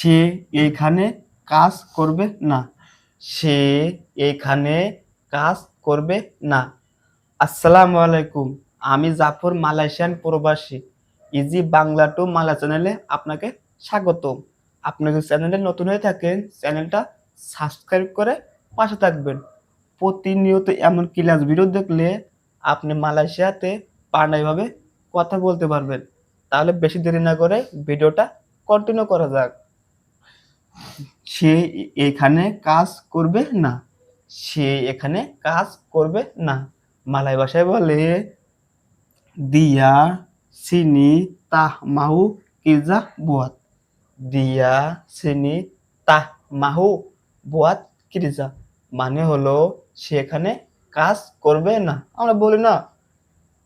সে এইখানে কাজ করবে না। সে এইখানে কাজ করবে না। আসসালামু আলাইকুম, আমি জাফর মালয়েশিয়ান প্রবাসী, ইজি বাংলা টু মালা চ্যানেলে আপনাকে স্বাগতম। আপনি যদি চ্যানেলে নতুন হয়ে থাকেন, চ্যানেলটা সাবস্ক্রাইব করে পাশে থাকবেন। প্রতিনিয়ত এমন ক্লাস ভিডিও দেখলে আপনি মালয়েশিয়াতে পারনাইভাবে কথা বলতে পারবেন। তাহলে বেশি দেরি না করে ভিডিওটা কন্টিনিউ করা যাক। সে এখানে কাজ করবে না। সে এখানে কাজ করবে না। মালয় ভাষায় বলে, দিয়া সিনি তাহ মাহু কিজা বুয়াত। দিয়া সিনি তাহ মাহু বুয়াত কিরিজা মানে হলো, সে এখানে কাজ করবে না। আমরা বলি, না,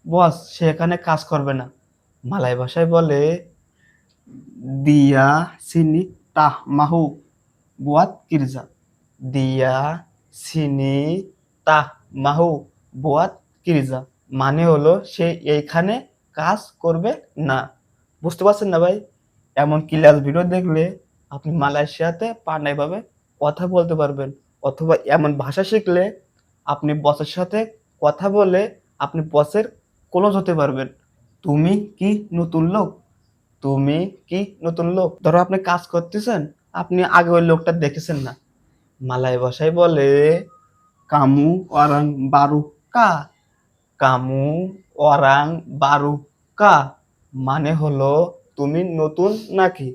বস, সে এখানে কাজ করবে না। মালাই ভাষায় বলে, দিয়া সিনি তাহ মাহু বুয়াত কিরজা দিয়া সিনি তাহ মাহু বুয়াত কিরজা মানে হলো সে এইখানে কাজ করবে না। বুঝতে পারছেন না ভাই? এমন ক্লাস ভিডিও দেখলে আপনি মালয়েশিয়াতে পান্ডাইভাবে কথা বলতে পারবেন। অথবা এমন ভাষা শিখলে আপনি বসের সাথে কথা বলে আপনি বসের ক্লোজ হতে পারবেন। তুমি কি নতুন লোক? তুমি কি নতুন লোক? ধরো আপনি কাজ করতেছেন, আপনি আগে ওই লোকটা দেখেছেন না। মালাই ভাষায় বলে, কামু অরাং বারু কা কামু অরাং বারু কা মানে হলো তুমি নতুন নাকি?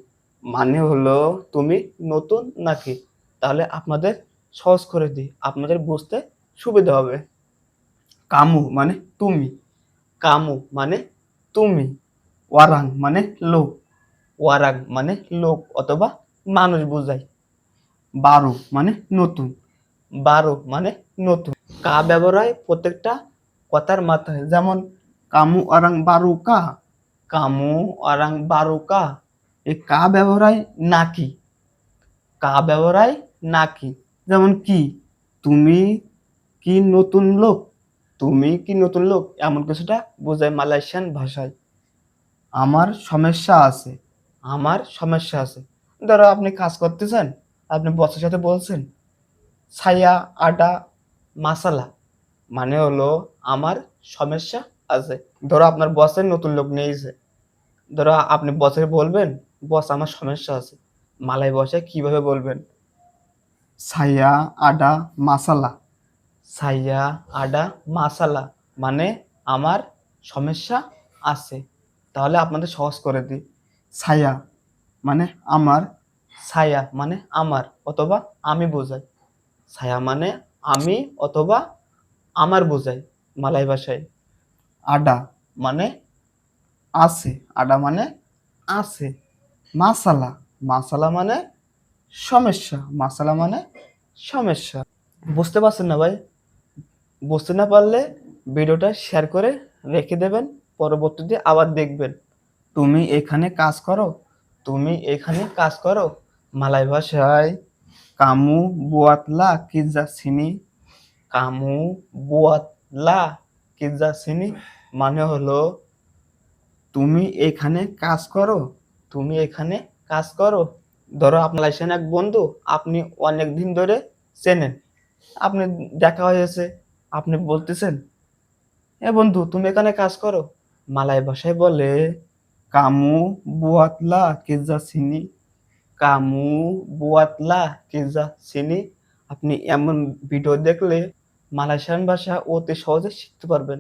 মানে হলো তুমি নতুন নাকি? তাহলে আপনাদের সহজ করে দিই, আপনাদের বুঝতে সুবিধা হবে। কামু মানে তুমি, কামু মানে তুমি। ওয়ারাং মানে লোক। ওয়ারাং মানে লোক অথবা মানুষ বোঝায়। বারো মানে নতুন। বারো মানে নতুন। কা ব্যবহার হয় প্রত্যেকটা কথার মাথায় যেমন কামু আরাং বারু কা। কামু আরাং বারু কা। এই কা ব্যবহার হয় নাকি। কা ব্যবহার হয় নাকি। যেমন কি তুমি কি নতুন লোক? তুমি কি নতুন লোক? এমন কিছুটা বোঝায় মালয়েশিয়ান ভাষায়। আমার সমস্যা আছে আমার সমস্যা আছে। ধরো আপনি কাজ করতেছেন আপনি বসের সাথে বলছেন ছায়া আটা মাসালা। মানে হলো আমার সমস্যা আছে। ধরো আপনার বসের নতুন লোক নিয়েছে। ধরো আপনি বসের বলবেন বস আমার সমস্যা আছে। মালাই বসে কীভাবে বলবেন? ছায়া আডা মাসালা। ছায়া আডা মাসালা মানে আমার সমস্যা আছে। তাহলে আপনাদের সহজ করে দিই। ছায়া মানে আমার। ছায়া মানে আমার অথবা আমি বোঝাই। ছায়া মানে আমি অথবা আমার বোঝাই মালাই ভাষায়। আডা মানে আছে, আডা মানে আছে। মাসালা মাসালা মানে সমস্যা, মাসালা মানে সমস্যা। বুঝতে পারছেন না ভাই? বুঝতে না পারলে ভিডিওটা শেয়ার করে রেখে দেবেন। পরবর্তীতে আবার দেখবেন। তুমি এখানে কাজ করো, তুমি এখানে কাজ করো। মালাই ভাষায়, কামু বুয়াতলা কিজা সিনি। কামু বুয়াতলা কিজা সিনি মানে হলো, তুমি এখানে কাজ করো, তুমি এখানে কাজ করো। ধরো আপনার লাইসেন এক বন্ধু, আপনি অনেক দিন ধরে চেনেন। আপনি দেখা হয়েছে, আপনি বলতেছেন, এ বন্ধু, তুমি এখানে কাজ করো। মালাই ভাষায় বলে, কামু বুয়াতলা কেজা চিনি কামু বুয়াতলা কেজা চিনি আপনি এমন ভিডিও দেখলে মালয়েশিয়ান ভাষা অতি সহজে শিখতে পারবেন।